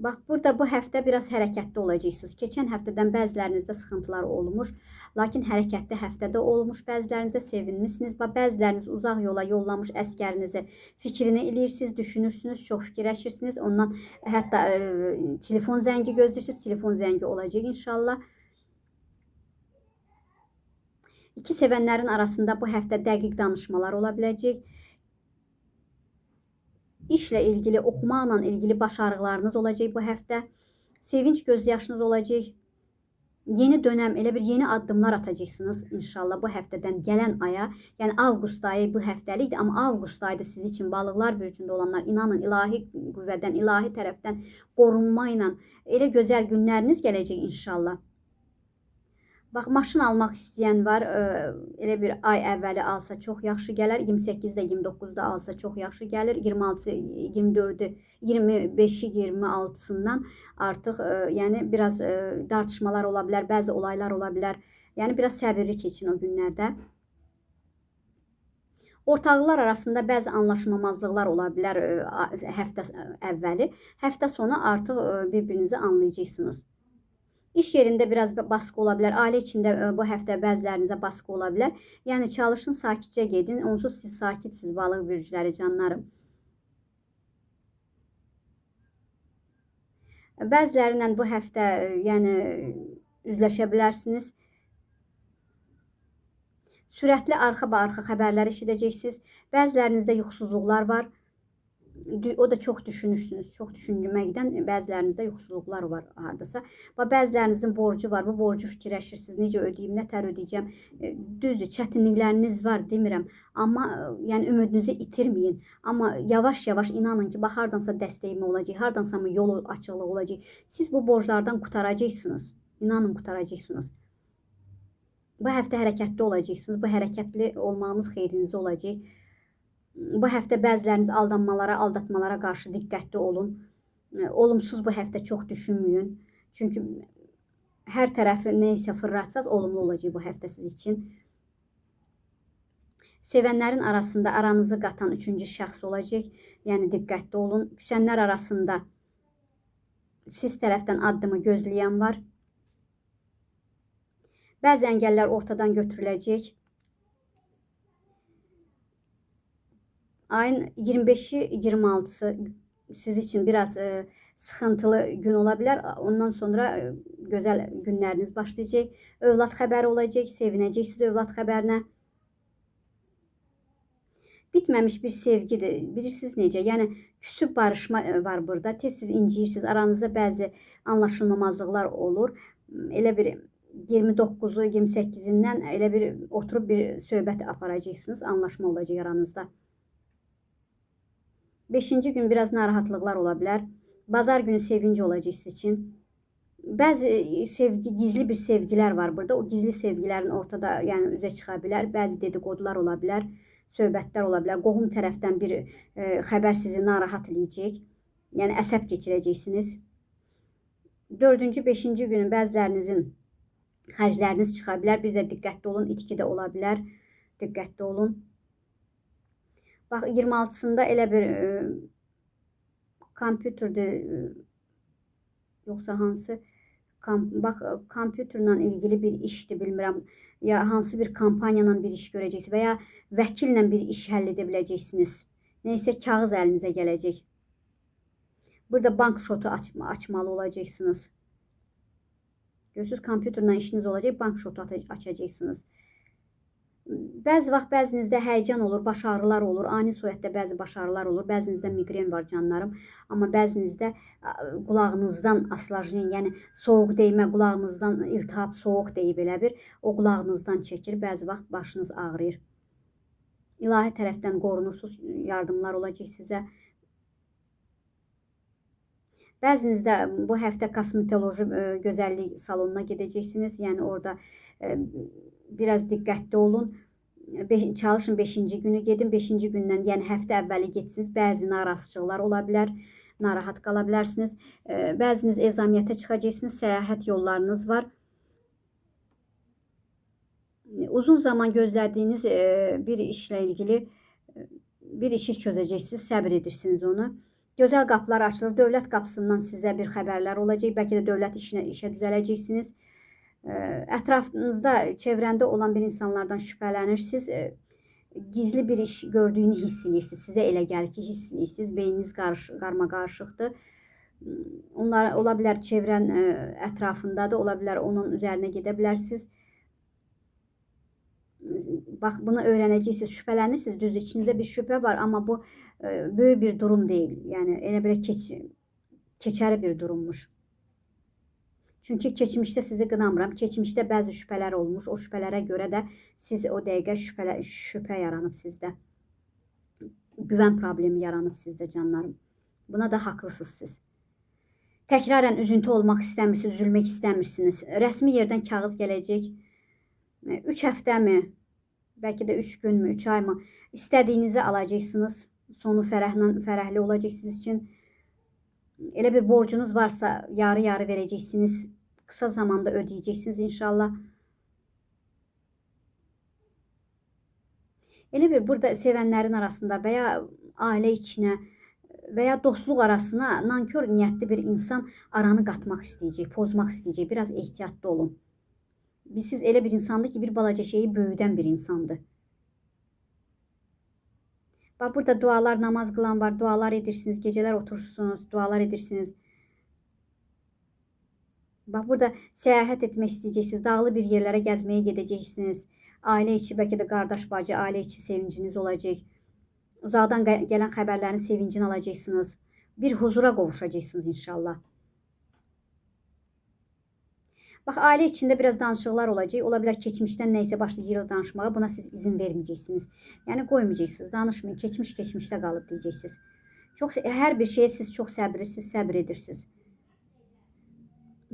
Bax, burada bu həftə biraz hərəkətli olacaqsınız. Keçən həftədən bəzilərinizdə sıxıntılar olmuş, lakin hərəkətli həftədə olmuş. Bəzilərinizə sevinmisiniz. Bax, bəziləriniz uzaq yola yollamış əskərinizi fikrini eləyirsiniz, düşünürsünüz, çox fikirləşirsiniz. Ondan hətta e, telefon zəngi gözləyirsiniz. Telefon zəngi olacaq inşallah. İki sevənlərin arasında bu həftə dəqiq danışmalar ola biləcək. İşlə ilgili, oxumaqla ilgili başarılarınız olacaq bu həftə. Sevinç gözyaşınız olacaq. Yeni dönəm, elə bir yeni addımlar atacaqsınız inşallah bu həftədən gələn aya. Yəni avqust ayı bu həftəlikdir, amma avqust ayı da siz üçün balıqlar bürcündə olanlar inanın ilahi qüvvədən, ilahi tərəfdən qorunma ilə elə gözəl günləriniz gələcək inşallah. Bax, maşın almaq istəyən var, ə, elə bir ay əvvəli alsa çox yaxşı gələr. 28-də, 29-da alsa çox yaxşı gəlir. 26, 24-ü, 25-i, 26-sından artıq ə, yəni biraz ə, tartışmalar ola bilər, bəzi olaylar ola bilər. Yəni biraz səbirli keçin o günlərdə. Ortaqlar arasında bəzi anlaşmamazlıqlar ola bilər həftə əvvəli. Həftə sonu artıq bir-birinizi anlayacaqsınız. İş yerində biraz baskı ola bilər. Ailə içində ə, bu həftə bəzilərinizə baskı ola bilər. Yəni çalışın sakitcə gedin. Onsuz siz sakitsiz balıq bürcləri canlarım. Bəzilərinlə bu həftə ə, yəni üzləşə bilərsiniz. Sürətli arxa-arxa xəbərlər eşidəcəksiniz. Bəzilərinizdə yuxusuzluqlar var. O da çox düşünürsünüz. Çox düşünməkdən bəzilərinizdə yuxusuzluqlar var hardasa. Və bəzilərinizin borcu var. Bu borcu fikirləşirsiniz. Necə ödəyim, nətər ödəyəcəm. E, Düzdür, çətinlikləriniz var demirəm. Amma e, yəni ümidinizi itirməyin. Amma yavaş-yavaş inanın ki, bax hardansa dəstəyim olacaq, hardansa yol açıqlığı olacaq. Siz bu borclardan qutaracaqsınız. İnanın qutaracaqsınız. Bu həftə hərəkətli olacaqsınız. Bu hərəkətli olmağınız xeyrinizə olacaq. Bu həftə bəziləriniz aldanmalara, aldatmalara qarşı diqqətli olun. E, Olumsuz bu həftə çox düşünməyin. Çünki hər tərəfi nə isə fırlatsaz olumlu olacaq bu həftə siz üçün. Sevənlərin arasında aranızı qatan üçüncü şəxs olacaq. Yəni diqqətli olun. Küsənlər arasında siz tərəfdən addımı gözləyən var. Bəzi əngəllər ortadan götürüləcək. Ayın 25'i 26'sı siz için biraz e, sıxıntılı gün ola bilər. Ondan sonra e, gözəl günləriniz başlayacaq. Övlad xəbəri olacaq, sevinəcəksiniz övlad xəbərinə. Bitməmiş bir sevgidir. Bilirsiniz necə? Yəni küsüb barışma e, var burada. Tez-tez inciyirsiniz. Aranızda bəzi anlaşılmamazlıqlar olur. Elə bir 29-u, 28-dən elə bir oturub bir söhbət aparacaqsınız. Anlaşma olacaq aranızda. Beşinci gün biraz narahatlıqlar ola bilər. Bazar günü sevinci olacaq siz üçün. Bəzi e, sevgi, gizli bir sevgilər var burada. O gizli sevgilərin ortada, yəni üzə çıxa bilər. Bəzi dedikodular ola bilər, söhbətlər ola bilər. Qohum tərəfdən bir e, xəbər sizi narahat eləyəcək. Yəni əsəb keçirəcəksiniz. Dördüncü, beşinci günün bəzilərinizin xərcləriniz çıxa bilər. Bir də diqqətli olun, itki də ola bilər. Diqqətli olun. Bax 26-sında elə bir e, kompüterdə e, yoxsa hansı kom, bax kompüterlə ilgili bir işdir, bilmirəm. Ya hansı bir kampaniyala bir iş görəcəksiniz və ya vəkillə bir iş həll edə biləcəksiniz. Nəysə kağız əlinizə gələcək. Burada bank şotu açma, açmalı olacaqsınız. Görürsüz, kompüterlə işiniz olacaq, bank şotu aç- açacaqsınız. Bəzi vaxt bəzinizdə həyəcan olur, baş ağrılar olur, ani surətdə bəzi baş ağrılar olur, bəzinizdə miqren var canlarım, amma bəzinizdə qulağınızdan aslajin, yəni soyuq dəymə, qulağınızdan iltihab, soyuq deyib elə bir, o qulağınızdan çəkir, bəzi vaxt başınız ağrıyır. İlahi tərəfdən qorunursunuz, yardımlar olacaq sizə. Bəzinizdə bu həftə kosmetoloji ə, gözəllik salonuna gedəcəksiniz. Yəni orada ə, biraz diqqətli olun. Beş, çalışın 5-ci günü gedin. 5-ci gündən, yəni həftə əvvəli getsiniz. Bəzi narazıçılıqlar ola bilər. Narahat qala bilərsiniz. Bəziniz ezamiyyətə çıxacaqsınız. Səyahət yollarınız var. Uzun zaman gözlədiyiniz bir işlə ilgili bir işi çözəcəksiniz. Səbr edirsiniz onu. Gözəl qapılar açılır. Dövlət qapısından sizə bir xəbərlər olacaq. Bəlkə də dövlət işinə işə düzələcəksiniz. Ətrafınızda, çevrəndə olan bir insanlardan şübhələnirsiniz. Gizli bir iş gördüyünü hiss edirsiniz. Sizə elə gəlir ki, hiss edirsiniz. Beyniniz qarış, qarma qarışıqdır. Onlar ola bilər çevrən ətrafındadır, ola bilər onun üzərinə gedə bilərsiniz. Bax bunu öyrənəcəksiniz, şübhələnirsiniz. Düz içinizdə bir şübhə var, amma bu böyük bir durum deyil. Yəni elə belə keç keçəri bir durummuş. Çünki keçmişdə sizi qınamıram. Keçmişdə bəzi şübhələr olmuş. O şübhələrə görə də siz o dəqiqə şübhələ şübhə yaranıb sizdə. Güvən problemi yaranıb sizdə canlarım. Buna da haqlısınız siz. Təkrarən üzüntü olmaq istəmirsiniz, üzülmək istəmirsiniz. Rəsmi yerdən kağız gələcək. 3 həftəmi, bəlkə də 3 günmü, 3 aymı istədiyinizi alacaqsınız. Sonu fərəhlə fərəhli olacaq sizin üçün. Elə bir borcunuz varsa yarı-yarı verəcəksiniz. Qısa zamanda ödəyəcəksiniz inşallah. Elə bir burada sevənlərin arasında və ya ailə içinə və ya dostluq arasına nankor niyyətli bir insan aranı qatmaq istəyəcək, pozmaq istəyəcək. Biraz ehtiyatlı olun. Bir siz elə bir insandır ki, bir balaca şeyi böyüdən bir insandır. Bax burada dualar, namaz qılan var, dualar edirsiniz, gecələr oturursunuz, dualar edirsiniz. Bax burada səyahət etmək istəyəcəksiniz, dağlı bir yerlərə gəzməyə gedəcəksiniz. Ailə içi, bəlkə də qardaş, bacı, ailə içi sevinciniz olacaq. Uzaqdan qə- gələn xəbərlərin sevincini alacaqsınız. Bir huzura qovuşacaqsınız inşallah. Bax, ailə içində biraz danışıqlar olacaq. Ola bilər keçmişdən nə isə başlayacaq danışmağa. Buna siz izin verməyəcəksiniz. Yəni qoymayacaqsınız. Danışmayın. Keçmiş keçmişdə qalıb deyəcəksiniz. Çox hər bir şeyə siz çox səbirlisiz, səbr edirsiniz.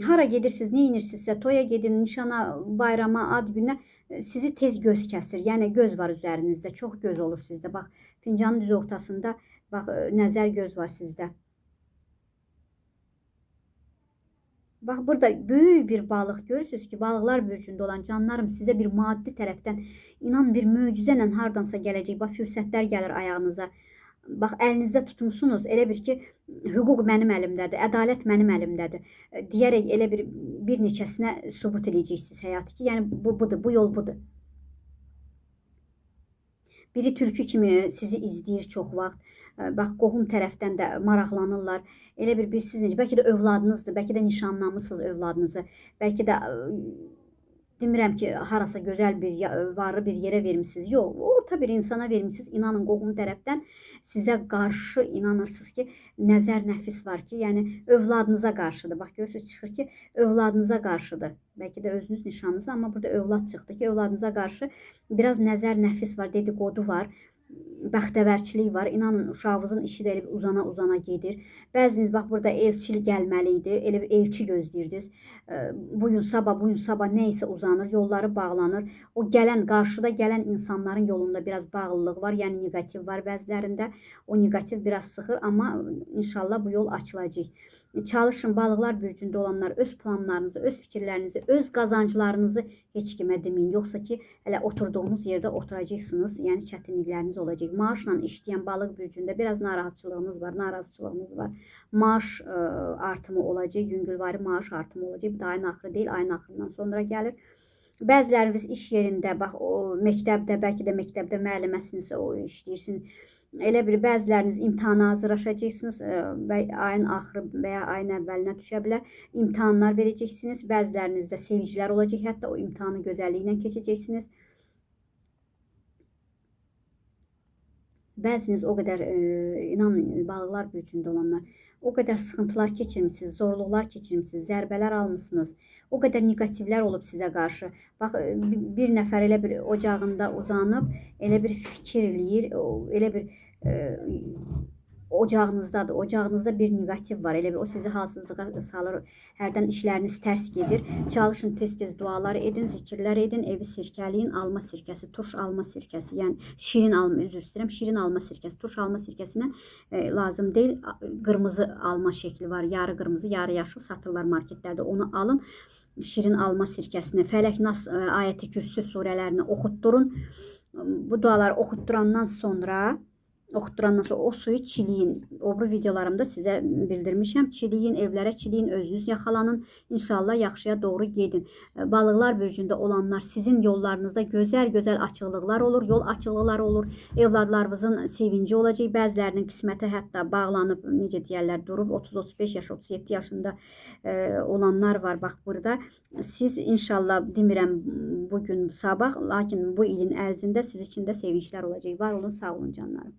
Hara gedirsiniz, nə edirsinizsə, toya gedin, nişana, bayrama, ad günə e, sizi tez göz kəsir. Yəni göz var üzərinizdə, çox göz olur sizdə. Bax, fincanın düz ortasında bax e, nəzər göz var sizdə. Bax burada böyük bir balıq görürsüz ki, balıqlar bürcündə olan canlarım sizə bir maddi tərəfdən inan bir möcüzə ilə hardansa gələcək. Bax fürsətlər gəlir ayağınıza. Bax əlinizdə tutmusunuz. Elə bir ki, hüquq mənim əlimdədir, ədalət mənim əlimdədir. E, deyərək elə bir bir neçəsinə sübut eləyəcəksiniz həyatı ki, yəni bu budur, bu yol budur. Biri tülkü kimi sizi izləyir çox vaxt. Bax qohum tərəfdən də maraqlanırlar. Elə bir bir siz necə, bəlkə də övladınızdır, bəlkə də nişanlamısınız övladınızı. Bəlkə də demirəm ki, harasa gözəl bir varlı bir yerə vermisiniz. Yox, orta bir insana vermisiniz. İnanın qohum tərəfdən sizə qarşı inanırsınız ki, nəzər nəfis var ki, yəni övladınıza qarşıdır. Bax görürsüz çıxır ki, övladınıza qarşıdır. Bəlkə də özünüz nişanlısınız, amma burada övlad çıxdı ki, övladınıza qarşı biraz nəzər nəfis var, dedikodu var bəxtəvərçilik var. İnanın uşağınızın işi də elə uzana uzana gedir. Bəziniz bax burada elçil gəlməli idi. Elə bir elçi gözləyirdiniz. Bu gün sabah, bu gün sabah nə isə uzanır, yolları bağlanır. O gələn, qarşıda gələn insanların yolunda biraz bağlılıq var, yəni neqativ var bəzilərində. O neqativ biraz sıxır, amma inşallah bu yol açılacaq. Çalışın balıqlar bürcündə olanlar öz planlarınızı, öz fikirlərinizi, öz qazanclarınızı heç kimə deməyin. Yoxsa ki, hələ oturduğunuz yerdə oturacaqsınız. Yəni çətinlikləriniz olacaq. Maaşla işləyən balıq bürcündə biraz narahatçılığınız var, narazıçılığınız var. Maaş ə, artımı olacaq, yüngülvari maaş artımı olacaq. Bu da ayın axırı deyil, ayın axırından sonra gəlir. Bəziləriniz iş yerində, bax o məktəbdə, bəlkə də məktəbdə müəlliməsinizsə o işləyirsin. Elə bir bəziləriniz imtahana hazırlaşacaqsınız ə, və ayın axırı və ya ayın əvvəlinə düşə bilər. İmtahanlar verəcəksiniz. Bəzilərinizdə sevinclər olacaq, hətta o imtahanı gözəlliklə keçəcəksiniz. Bəziniz o qədər e, inanın balıqlar bürcündə olanlar o qədər sıxıntılar keçirmisiniz, zorluqlar keçirmisiniz, zərbələr almısınız. O qədər neqativlər olub sizə qarşı. Bax e, bir- nəfər elə bir ocağında uzanıb, elə bir fikir eləyir, elə bir e, ocağınızdadır. Ocağınızda bir neqativ var. Elə bir o sizi halsızlığa salır. Hərdən işləriniz tərs gedir. Çalışın tez-tez dualar edin, zikirlər edin, evi sirkələyin, alma sirkəsi, turş alma sirkəsi, yəni şirin alma üzr istəyirəm, şirin alma sirkəsi, turş alma sirkəsinə e, lazım deyil. Qırmızı alma şəkli var, yarı qırmızı, yarı yaşıl satırlar marketlərdə. Onu alın. Şirin alma sirkəsini, Fələk Nas ə, ayəti kürsü surələrini oxutdurun. Bu duaları oxutdurandan sonra oxutdurandan sonra o suyu çiliyin. Obru videolarımda sizə bildirmişəm. Çiliyin, evlərə çiliyin, özünüz yaxalanın. İnşallah yaxşıya doğru gedin. E, Balıqlar bürcündə olanlar sizin yollarınızda gözəl-gözəl açıqlıqlar olur, yol açıqlıqları olur. Evladlarınızın sevinci olacaq. Bəzilərinin qisməti hətta bağlanıb, necə deyirlər, durub 30-35 yaş, 37 yaşında e, olanlar var bax burada. Siz inşallah demirəm bugün, sabah, lakin bu ilin ərzində siz üçün də sevinclər olacaq. Var olun, sağ olun canlarım.